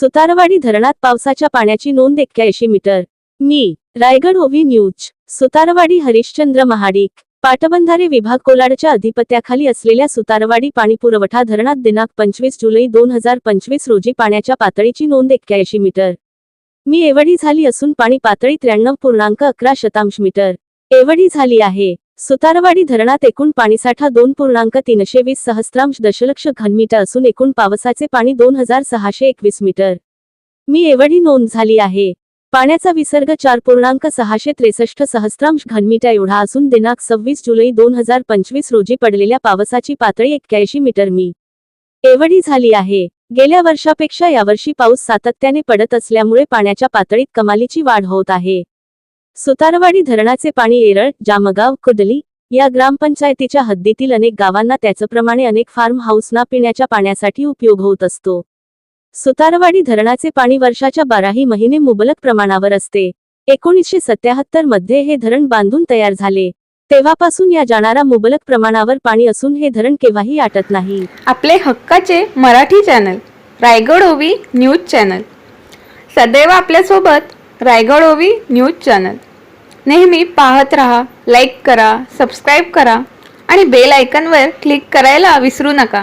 सुतारवाडी धरणात पावसाच्या पाण्याची नोंद एक्क्याऐंशी मीटर. मी Raigad O V news Sutarwadi Harishchandra Mahadik पाटबंधारे विभाग कोलाडच्या अधिपत्याखाली असलेल्या सुतारवाडी पाणीपुरवठा धरणात दिनांक पंचवीस जुलै दोन हजार पंचवीस रोजी पाण्याच्या पातळीची नोंद एक्क्याऐंशी मीटर. मी एवढी झाली असून पाणी पातळी त्र्याण्णव पूर्णांक अकरा शतांश मीटर. एवढी झाली आहे. सुतारवाडी धरणात एकूण पाणीसाठा दोन पूर्णांक तीनशे वीस सहस्त्रांश दशलक्ष घनमीटर असून एकूण पावसाचे पाणी दोन हजार सहाशे एकवीस मीटर. मी एवढी नोंद झाली आहे. पाण्याचा विसर्ग चार पूर्णांक सहाशे त्रेसष्ट सहस्त्रांश घनमीटर एवढा असून दिनांक सव्वीस जुलै दोन हजार पंचवीस रोजी पडलेल्या पावसाची पातळी एक्क्याऐंशी मीटर मी. एवढी झाली आहे. गेल्या वर्षापेक्षा यावर्षी पाऊस सातत्याने पडत असल्यामुळे पाण्याच्या पातळीत कमालीची वाढ होत आहे. सुतारवाडी धरणाचे पाणी येरळ जामगाव कुदली या ग्रामपंचायतीच्या हद्दीतील अनेक गावांना त्याचप्रमाणे अनेक फार्म हाऊसना पिण्याच्या पाण्यासाठी उपयोग होत असतो. सुतारवाडी धरणाचे पाणी वर्षाच्या बाराही महिने मुबलक प्रमाणावर असते. एकोणीसशे सत्याहत्तरमध्ये हे धरण बांधून तयार झाले. तेव्हापासून या जाणारा मुबलक प्रमाणावर पाणी असून हे धरण केव्हाही आटत नाही. आपले हक्काचे मराठी चॅनल रायगड ओवी न्यूज चॅनल सदैव आपल्यासोबत रायगड ओवी न्यूज चॅनल नेहमी पाहत रहा लाईक करा सबस्क्राईब करा आणि बेल आयकनवर क्लिक करायला विसरू नका.